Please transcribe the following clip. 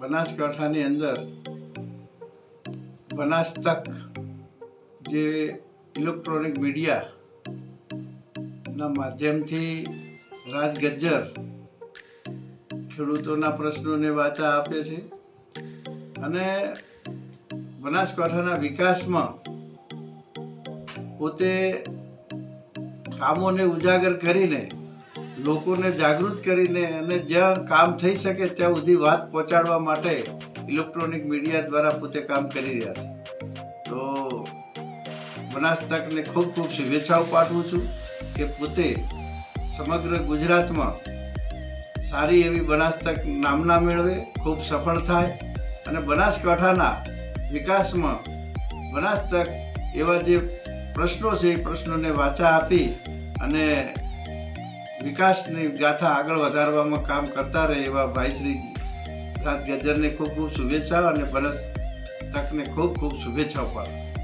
બનાસકાંઠાની અંદર બનાસ તક જે ઇલેક્ટ્રોનિક મીડિયાના માધ્યમથી રાજગજ્જર ખેડૂતોના પ્રશ્નોને વાચા આપે છે અને બનાસકાંઠાના વિકાસમાં પોતે કામોને ઉજાગર કરીને લોકોને જાગૃત કરીને અને જ્યાં કામ થઈ શકે ત્યાં સુધી વાત પહોંચાડવા માટે ઇલેક્ટ્રોનિક મીડિયા દ્વારા પોતે કામ કરી રહ્યા છે. તો બનાસ તકને ખૂબ ખૂબ શુભેચ્છાઓ પાઠવું છું કે પોતે સમગ્ર ગુજરાતમાં સારી એવી બનાસ તક નામના મેળવે, ખૂબ સફળ થાય અને બનાસકાંઠાના વિકાસમાં બનાસ તક એવા જે પ્રશ્નો છે એ પ્રશ્નોને વાચા આપી અને વિકાસની ગાથા આગળ વધારવામાં કામ કરતા રહે એવા ભાઈ શ્રી રાજ ગજ્જરને ખૂબ ખૂબ શુભેચ્છાઓ અને ભરત તકને ખૂબ ખૂબ શુભેચ્છાઓ પાડું